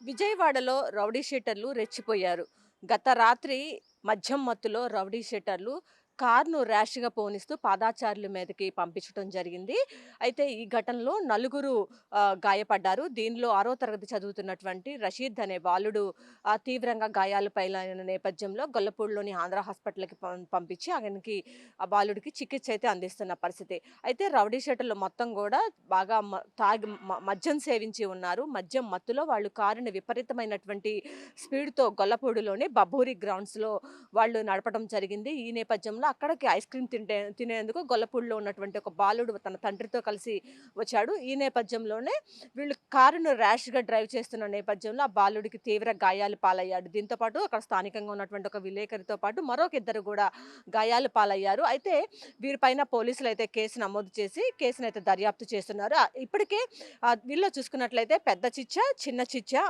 విజయవాడలో రౌడీ షీటర్లు రెచ్చిపోయారు. గత రాత్రి మద్యం మత్తులో రౌడీ షీటర్లు కార్ను ర్యాష్గా పోనిస్తూ పాదాచారుల మీదకి పంపించడం జరిగింది. అయితే ఈ ఘటనలో నలుగురు గాయపడ్డారు. దీనిలో ఆరో తరగతి చదువుతున్నటువంటి రషీద్ అనే బాలుడు తీవ్రంగా గాయాలు పైలైన నేపథ్యంలో గొల్లపూడిలోని ఆంధ్ర హాస్పిటల్కి పం- పంపించి ఆయనకి ఆ బాలుడికి చికిత్స అయితే అందిస్తున్న పరిస్థితి. అయితే రౌడీ షీటర్లు మొత్తం కూడా బాగా తాగి మద్యం సేవించి ఉన్నారు. మద్యం మత్తులో వాళ్ళు కారుని విపరీతమైనటువంటి స్పీడ్తో గొల్లపూడిలోని బబ్బూరి గ్రౌండ్స్లో వాళ్ళు నడపడం జరిగింది. ఈ నేపథ్యంలో అక్కడికి ఐస్ క్రీమ్ తింటే తినేందుకు గొల్లపూడిలో ఉన్నటువంటి ఒక బాలుడు తన తండ్రితో కలిసి వచ్చాడు. ఈ నేపథ్యంలోనే వీళ్ళు కారును ర్యాష్గా డ్రైవ్ చేస్తున్న నేపథ్యంలో ఆ బాలుడికి తీవ్ర గాయాలు పాలయ్యాడు. దీంతో పాటు అక్కడ స్థానికంగా ఉన్నటువంటి ఒక విలేకరితో పాటు మరొక ఇద్దరు కూడా గాయాలు పాలయ్యారు. అయితే వీరిపైన పోలీసులు అయితే కేసు నమోదు చేసి కేసును అయితే దర్యాప్తు చేస్తున్నారు. ఇప్పటికే వీళ్ళు చూసుకున్నట్లయితే పెద్ద చిచ్చ చిన్న చిచ్చ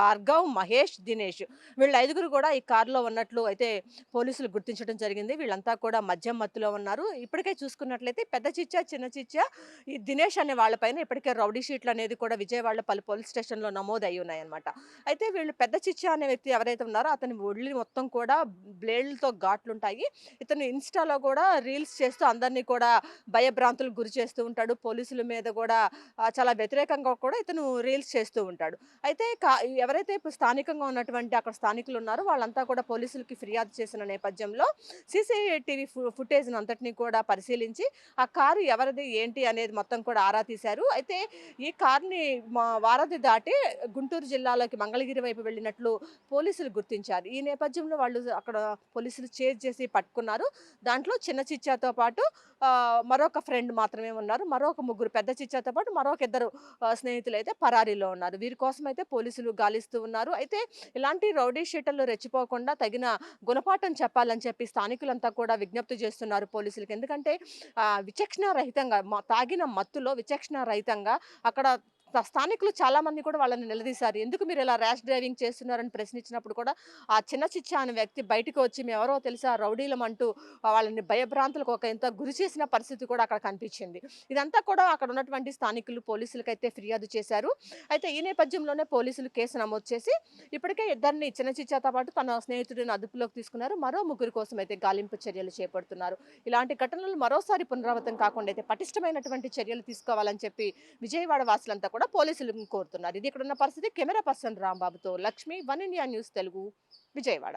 భార్గవ్ మహేష్ దినేష్ వీళ్ళ ఐదుగురు కూడా ఈ కారులో ఉన్నట్లు అయితే పోలీసులు గుర్తించడం జరిగింది. వీళ్ళంతా కూడా మద్యం మత్తులో ఉన్నారు. ఇప్పటికే చూసుకున్నట్లయితే పెద్ద చిచ్చా చిన్న చిచ్చా ఈ దినేష్ అనే వాళ్ళపైన ఇప్పటికే రౌడీ షీట్లు అనేది కూడా విజయవాడ పలు పోలీస్ స్టేషన్లో నమోదు అయి ఉన్నాయన్నమాట. అయితే వీళ్ళు పెద్ద చిచ్చా అనే వ్యక్తి ఎవరైతే ఉన్నారో అతని ఒళ్ళు మొత్తం కూడా బ్లేడ్లతో ఘాట్లుంటాయి. ఇతను ఇన్స్టాలో కూడా రీల్స్ చేస్తూ అందరినీ కూడా భయభ్రాంతులకు గురి చేస్తూ ఉంటాడు. పోలీసుల మీద కూడా చాలా వ్యతిరేకంగా కూడా ఇతను రీల్స్ చేస్తూ ఉంటాడు. అయితే కా- ఎవరైతే ఇప్పుడు స్థానికంగా ఉన్నటువంటి అక్కడ స్థానికులు ఉన్నారో వాళ్ళంతా కూడా పోలీసులకి ఫిర్యాదు చేసిన నేపథ్యంలో సీసీటీవీ ఫుటేజ్ అంతటిని కూడా పరిశీలించి ఆ కారు ఎవరిది ఏంటి అనేది మొత్తం కూడా ఆరా తీశారు. అయితే ఈ కారుని మా వారధి దాటి గుంటూరు జిల్లాలోకి మంగళగిరి వైపు వెళ్ళినట్లు పోలీసులు గుర్తించారు. ఈ నేపథ్యంలో వాళ్ళు అక్కడ పోలీసులు చేజ్ చేసి పట్టుకున్నారు. దాంట్లో చిన్న చిచ్చాతో పాటు మరొక ఫ్రెండ్ మాత్రమే ఉన్నారు. మరొక ముగ్గురు పెద్ద చిచ్చాతో పాటు మరొక ఇద్దరు స్నేహితులు అయితే పరారీలో ఉన్నారు. వీరి కోసం అయితే పోలీసులు గాలిస్తూ ఉన్నారు. అయితే ఇలాంటి రౌడీ షీటర్లు రెచ్చిపోకుండా తగిన గుణపాఠం చెప్పాలని చెప్పి స్థానికులంతా కూడా విజ్ఞప్తి చేస్తున్నారు పోలీసులకు. ఎందుకంటే విచక్షణ రహితంగా తాగిన మత్తులో విచక్షణ రహితంగా అక్కడ స్థానికులు చాలా మంది కూడా వాళ్ళని నిలదీశారు. ఎందుకు మీరు ఇలా ర్యాష్ డ్రైవింగ్ చేస్తున్నారని ప్రశ్నించినప్పుడు కూడా ఆ చిన్న చిచ్చ అనే వ్యక్తి బయటకు వచ్చి మేము ఎవరో తెలుసా రౌడీలం అంటూ వాళ్ళని భయభ్రాంతులకు ఒక ఎంత గురి చేసిన పరిస్థితి కూడా అక్కడ కనిపించింది. ఇదంతా కూడా అక్కడ ఉన్నటువంటి స్థానికులు పోలీసులకు అయితే ఫిర్యాదు చేశారు. అయితే ఈ నేపథ్యంలోనే పోలీసులు కేసు నమోదు చేసి ఇప్పటికే ఇద్దరిని చిన్న చిచ్చాతో పాటు తన స్నేహితుడిని అదుపులోకి తీసుకున్నారు. మరో ముగ్గురు కోసం అయితే గాలింపు చర్యలు చేపడుతున్నారు. ఇలాంటి ఘటనలు మరోసారి పునరావృతం కాకుండా అయితే పటిష్టమైనటువంటి చర్యలు తీసుకోవాలని చెప్పి విజయవాడ వాసులంతా కూడా పోలీసులు కోరుతున్నారు. ఇది ఇక్కడ ఉన్న పరిస్థితి. Camera person రాంబాబుతో Lakshmi one India news Telugu Vijayawada.